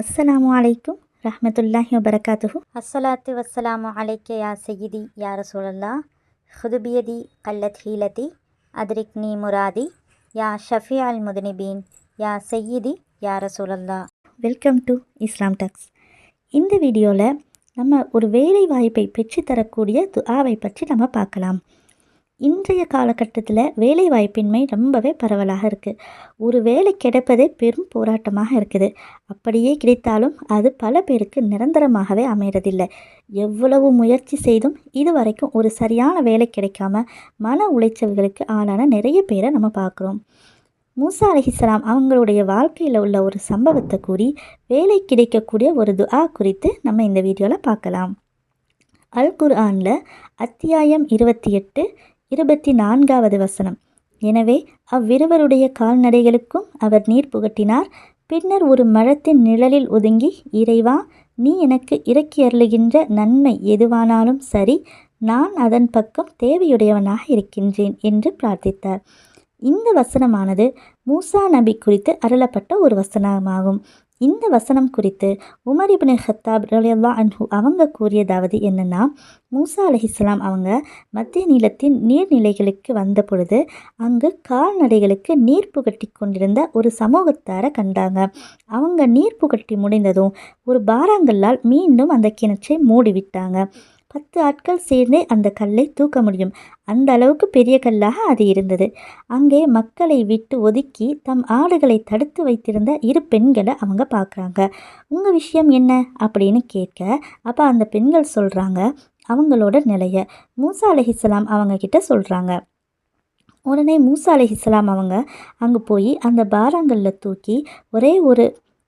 அஸ்ஸலாமு அலைக்கும் ரஹ்மத்துல்லாஹி வபரகாத்துஹு. அஸ்ஸலாத்து வஸ்ஸலாமு அலைக்க யா சையிதி யா ரசூலல்லா. ஹுதுபியதி கல்லத் ஹீலதி அத்ரிக்னி முராதி யா ஷஃபி அல் முதுனிபீன் யா சையிதி யா ரசூலல்லா. Welcome to Islam talks. இந்த வீடியோவில் நம்ம ஒரு வேலை வாய்ப்பை பெற்றுத்தரக்கூடிய துஆவை பற்றி நம்ம பார்க்கலாம். இன்றைய காலகட்டத்தில் வேலை வாய்ப்பின்மை ரொம்பவே பரவலாக இருக்குது ஒரு வேலை கிடைப்பதே பெரும் போராட்டமாக இருக்குது. அப்படியே கிடைத்தாலும் அது பல பேருக்கு நிரந்தரமாகவே அமையறதில்லை. எவ்வளவு முயற்சி செய்தும் இதுவரைக்கும் ஒரு சரியான வேலை கிடைக்காம மன உளைச்சல்களுக்கு ஆளான நிறைய பேரை நம்ம பார்க்குறோம் மூசா அலிஹிஸ்லாம் அவங்களுடைய வாழ்க்கையில் உள்ள ஒரு சம்பவத்தை கூறி வேலை கிடைக்கக்கூடிய ஒரு துஆ குறித்து நம்ம இந்த வீடியோவில் பார்க்கலாம் அல் குர்ஆனில் அத்தியாயம் இருபத்தி எட்டு இருபத்தி நான்காவது வசனம். எனவே அவ்விருவருடைய கால்நடைகளுக்கும் அவர் நீர் புகட்டினார். பின்னர் ஒரு மரத்தின் நிழலில் ஒதுங்கி இறைவா நீ எனக்கு இறக்கி அருளுகின்ற நன்மை எதுவானாலும் சரி நான் அதன் பக்கம் தேவையுடையவனாக இருக்கின்றேன் என்று பிரார்த்தித்தார். இந்த வசனமானது மூசா நபி குறித்து அருளப்பட்ட ஒரு வசனமாகும். இந்த வசனம் குறித்து உமர் இபின் ஹத்தாப் ரலியல்லா அன்ஹு அவங்க கூறியதாவது என்னென்னா மூசா அலஹிஸ்லாம் அவங்க மத்திய நீளத்தின் நீர்நிலைகளுக்கு வந்த பொழுது அங்கு கால்நடைகளுக்கு நீர் புகட்டி கொண்டிருந்த ஒரு சமூகத்தாரை கண்டாங்க. அவங்க நீர் புகட்டி முடிந்ததும் ஒரு பாராங்கல்லால் மீண்டும் அந்த கிணற்றை மூடிவிட்டாங்க. பத்து ஆட்கள் சேர்ந்தே அந்த கல்லை தூக்க முடியும். அந்த அளவுக்கு பெரிய கல்லாக அது இருந்தது. அங்கே மக்களை விட்டு ஒதுக்கி தம் ஆடுகளை தடுத்து வைத்திருந்த இரு பெண்களை அவங்க பார்க்குறாங்க. உங்கள் விஷயம் என்ன? அப்படின்னு கேட்க அப்போ அந்த பெண்கள் சொல்கிறாங்க அவங்களோட நிலையை. மூசா அலஹிஸ்லாம் அவங்க கிட்ட சொல்கிறாங்க உடனே மூசா அலஹிஸ்லாம் அவங்க அங்கே போய் அந்த பாறாங்கல்ல தூக்கி ஒரே ஒரு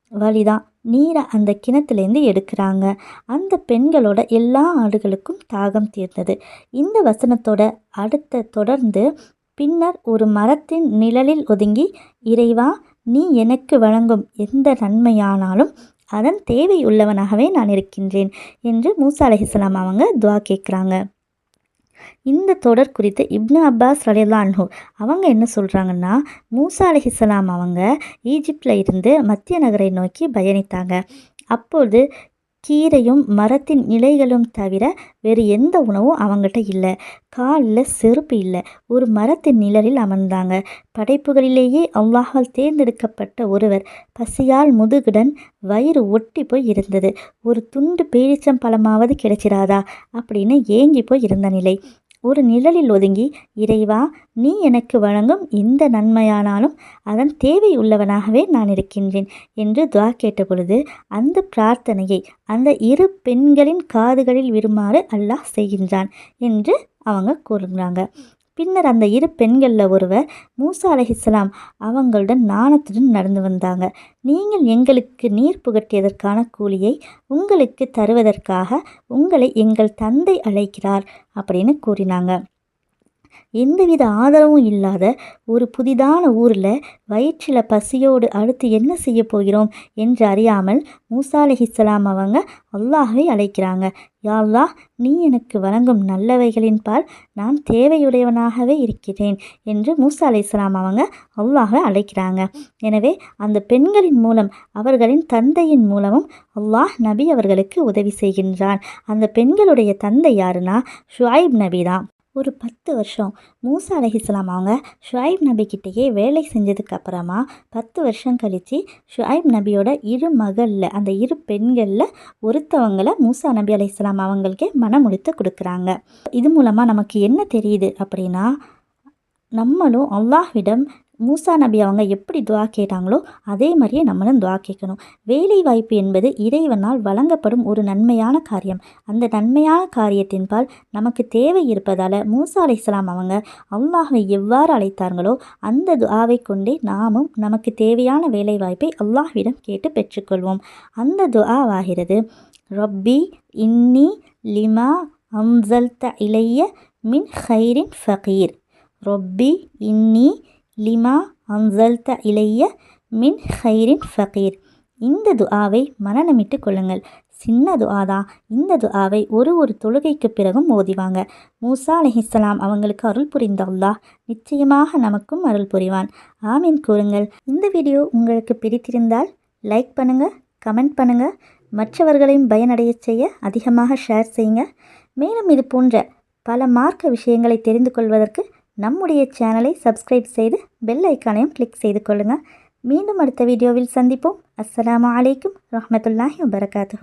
வழிதான். நீரை அந்த கிணத்துலேருந்து எடுக்கிறாங்க. அந்த பெண்களோட எல்லா ஆடுகளுக்கும் தாகம் தீர்ந்தது. இந்த வசனத்தோட அடுத்த தொடர்ந்து பின்னர் ஒரு மரத்தின் நிழலில் ஒதுங்கி இறைவா நீ எனக்கு வழங்கும் எந்த நன்மையானாலும் அதன் தேவை உள்ளவனாகவே நான் இருக்கின்றேன் என்று மூசா அலஹிஸ்லாம் அவங்க துவா கேட்குறாங்க. இந்த தொடர் குறித்து இப்னு அப்பாஸ் ரலியல்லா அவங்க என்ன சொல்கிறாங்கன்னா மூசா அலிஹிஸ்லாம் அவங்க ஈஜிப்டில் இருந்து மத்திய நகரை நோக்கி பயணித்தாங்க. அப்பொழுது கீரையும் மரத்தின் இலைகளும் தவிர வேறு எந்த உணவும் அவங்ககிட்ட இல்லை. காலில் செருப்பு இல்லை. ஒரு மரத்தின் நிழலில் அமர்ந்தாங்க. படைப்புகளிலேயே அவ்வாஹால் தேர்ந்தெடுக்கப்பட்ட ஒருவர் பசியால் முதுகுடன் வயிறு ஒட்டி போய் இருந்தது. ஒரு துண்டு பேரிச்சம் பழமாவது கிடைச்சிடாதா அப்படின்னு ஏங்கி போய் இருந்த நிலை. ஒரு நிழலில் ஒதுங்கி இறைவா நீ எனக்கு வழங்கும் எந்த நன்மையானாலும் அதன் தேவை உள்ளவனாகவே நான் இருக்கின்றேன் என்று துவா கேட்ட பொழுது அந்த பிரார்த்தனையை அந்த இரு பெண்களின் காதுகளில் விருமாறு அல்லாஹ் செய்கின்றான் என்று அவங்க கூறுகிறாங்க. பின்னர் அந்த இரு பெண்களில் ஒருவர் மூசா அலஹிஸ்லாம் அவங்களுடன் நாணத்துடன் நடந்து வந்தாங்க. நீங்கள் எங்களுக்கு நீர் புகட்டியதற்கான கூலியை உங்களுக்கு தருவதற்காக உங்களை எங்கள் தந்தை அழைக்கிறார் அப்படின்னு கூறினாங்க. எந்தவித ஆதரவும் இல்லாத ஒரு புதிதான ஊரில் வயிற்றில் பசியோடு அடுத்து என்ன செய்ய போகிறோம் என்று அறியாமல் மூசா அலிஹிஸ்லாம் அவங்க அல்லாஹை அழைக்கிறாங்க. யாழ்லா நீ எனக்கு வழங்கும் நல்லவைகளின் பால் நான் தேவையுடையவனாகவே இருக்கிறேன் என்று மூசா அலி இஸ்லாம் அவங்க அல்லாஹை அழைக்கிறாங்க. எனவே அந்த பெண்களின் மூலம் அவர்களின் தந்தையின் மூலமும் அல்லாஹ் நபி அவர்களுக்கு உதவி செய்கின்றான். அந்த பெண்களுடைய தந்தை யாருன்னா ஷுவைப் நபி தான். ஒரு பத்து வருஷம். மூசா அலஹிஸ்லாம் அவங்க ஷுவைப் நபிக்கிட்டேயே வேலை செஞ்சதுக்கு அப்புறமா பத்து வருஷம் கழித்து ஷுவைப் நபியோட இரு மகளில் அந்த இரு பெண்களில் ஒருத்தவங்களை மூசா நபி அலிஸ்லாம் அவங்களுக்கே மனமுடித்து கொடுக்குறாங்க. இது மூலமாக நமக்கு என்ன தெரியுது அப்படின்னா நம்மளும் அல்லாஹ்விடம் மூசா நபி அவங்க எப்படி துவா கேட்டாங்களோ அதே மாதிரியே நம்மளும் துவா கேட்கணும். வேலை வாய்ப்பு என்பது இறைவனால் வழங்கப்படும் ஒரு நன்மையான காரியம். அந்த நன்மையான காரியத்தின்பால் நமக்கு தேவை இருப்பதால் மூசா அலிஸ்லாம் அவங்க அல்லாஹை எவ்வாறு அழைத்தார்களோ அந்த துவாவை கொண்டே நாமும் நமக்கு தேவையான வேலை வாய்ப்பை அல்லாஹ்விடம் கேட்டு பெற்றுக்கொள்வோம். அந்த துவாவாகிறது ரப்பி இன்னி லிமா அம்சல்த இளைய மின் ஹைரின் ஃபகீர். ரொப்பி இன்னி லிமா அன்சல்த இளைய மின் ஹைரின் ஃபகீர். இந்த துஆவை மனநமிட்டு கொள்ளுங்கள். சின்ன துஆ தான் இந்த துஆவை ஒரு ஒரு தொழுகைக்கு பிறகும் ஓதிவாங்க. மூசா அலஹிஸ்லாம் அவங்களுக்கு அருள் புரிந்த அல்லாஹ். நிச்சயமாக நமக்கும் அருள் புரிவான். ஆமீன் கூறுங்கள். இந்த வீடியோ உங்களுக்கு பிடித்திருந்தால் லைக் பண்ணுங்கள் கமெண்ட் பண்ணுங்கள் மற்றவர்களையும் பயனடைய செய்ய அதிகமாக ஷேர் செய்யுங்க. மேலும் இது போன்ற பல மார்க்க விஷயங்களை தெரிந்து கொள்வதற்கு நம்முடைய சேனலை சப்ஸ்கிரைப் செய்து பெல் ஐக்கானையும் கிளிக் செய்து கொள்ளுங்கள் மீண்டும் அடுத்த வீடியோவில் சந்திப்போம். அஸ்லாம் அலைக்கும் ரஹமத்துல்லாஹி வபரகாத்து